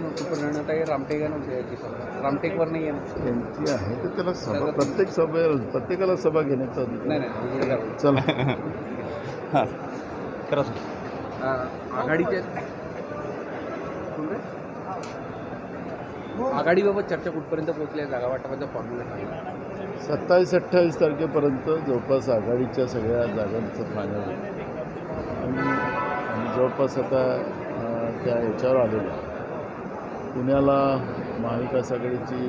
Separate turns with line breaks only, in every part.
नव्हती रामटेक नव्हते याची सभा. रामटेकवर नाही आहे ना
त्यांची आहे तर त्याला सभा प्रत्येक सभे प्रत्येकाला सभा घेण्याचा अधिकार
नाही.
चला.
हां करा सर
आ- आघाडीचे आघाडीबाबत चर्चा कुठपर्यंत पोहोचली आहे? जागा वाटपाचा फॉर्म्युला सांगा
सत्तावीस अठ्ठावीस तारखेपर्यंत जवळपास आघाडीच्या सगळ्या जागांचं फायनल. आणि आणि जवळपास आता त्या ह्याच्यावर आलेलं आहे. पुण्याला महाविकास आघाडीची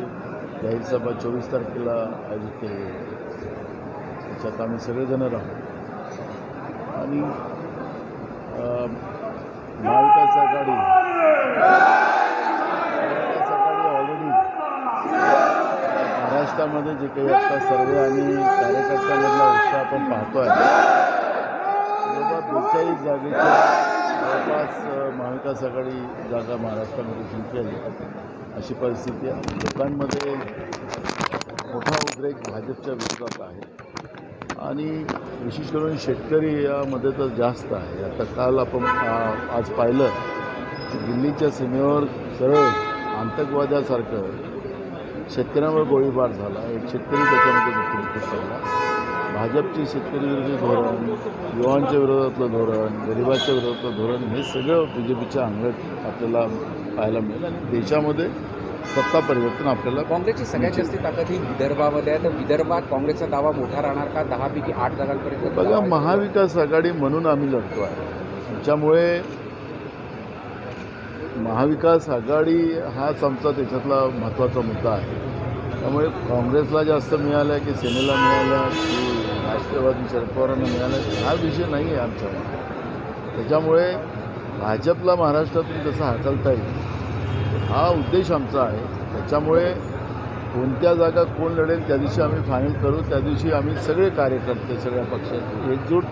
जाहीर सभा चोवीस तारखेला आयोजित केली त्याच्यात आम्ही सगळेजण राहू. आणि महाविकास आघाडी महाविकास आघाडी ऑलरेडी महाराष्ट्रामध्ये जे काही आता सर्वे आणि कार्यकर्त्यांमधला उत्साह आपण महत्त्व आहे तेव्हा बेचाळीस जागेच्या जवळपास अ, महाविकास आघाडी जागा महाराष्ट्रामध्ये जिंकेल अशी परिस्थिती आहे. लोकांमध्ये मोठा उद्रेक भाजपच्या विरोधात आहे. आणि विशेष करून शेतकरी यामध्ये तर जास्त आहे. आता काल आपण आज पाहिलं की दिल्लीच्या सीमेवर सरळ आतंकवाद्यासारखं शेतकऱ्यांवर गोळीबार झाला. एक शेतकरी त्याच्यामध्ये मृत्यूमुखी पडला भाजपचे शेतकरी विरोधी धोरण युवांच्या विरोधातलं धोरण गरिबाच्या विरोधातलं धोरण हे सगळं बी जे पीच्या अंगत आपल्याला पाहायला मिळेल. आणि देशामध्ये सत्ता परिवर्तन आपल्याला
काँग्रेसची सगळ्यात जास्त ताकद ही विदर्भामध्ये आहे. तर विदर्भात काँग्रेसचा दावा मोठा राहणार का? दहा पैकी आठ जागांपर्यंत
बघा? महाविकास आघाडी म्हणून आम्ही लढतो आहे त्याच्यामुळे महाविकास आघाडी हाच आमचा त्याच्यातला महत्त्वाचा मुद्दा आहे. त्यामुळे काँग्रेसला जास्त मिळालं की सेनेला मिळालं की राष्ट्रवादी शरद पवारांना मिळालं हा विषय नाही आहे आमच्यामध्ये त्याच्यामुळे भाजपला महाराष्ट्रातून कसं हाकलता येईल हा उद्देश आमचा आहे. त्याच्यामुळे कोणत्या जागा कोण लढेल त्या दिवशी आम्ही फायनल करू त्या दिवशी आम्ही सगळे कार्यकर्ते सगळ्या पक्षाचे एकजूट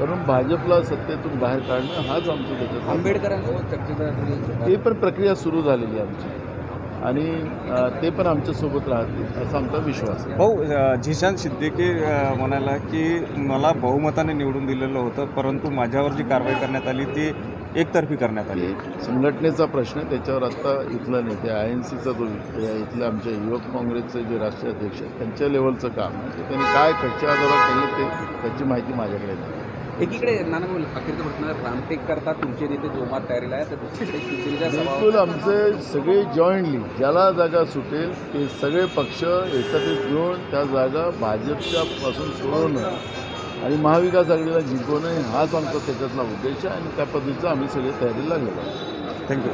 करून भाजपला सत्तेतून बाहेर काढणं हाच आमचा त्याच्यात
आंबेडकरांसोबत चर्चेचा
ते पण प्रक्रिया सुरू झालेली आहे आमची. आणि ते पण आमच्यासोबत राहतील असा आमचा विश्वास आहे.
भाऊ झिशान सिद्दीकी म्हणाला की मला बहुमताने निवडून दिलेलं होतं परंतु माझ्यावर जी कारवाई करण्यात आली ती एकतर्फी करण्यात आली.
संघटनेचा प्रश्न त्याच्यावर आत्ता इथला नेते आय एन सीचा जो या इथले आमचे युवक काँग्रेसचे जे राष्ट्रीय अध्यक्ष आहेत त्यांच्या लेवलचं काम त्यांनी काय कच्च्या आधारात केलं ते त्याची माहिती माझ्याकडे नाही.
एकीकडे नाना बोल अखेरचा प्रश्न रामटेक करता तुमचे नेते जोमात तयारीला आहे तर दुसरीकडे शिवसेनेच्या
बिलकुल
सभा
आमचे सगळे जॉईंटली ज्याला जागा सुटेल ते सगळे पक्ष एकत्रित येऊन त्या जागा भाजपच्या पासून सोडवणं आणि महाविकास आघाडीला जिंकवणं हाच आमचा त्याच्यातला उद्देश आहे आणि त्या पद्धतीचं आम्ही सगळे तयारीला लागलेलो आहोत.
थँक्यू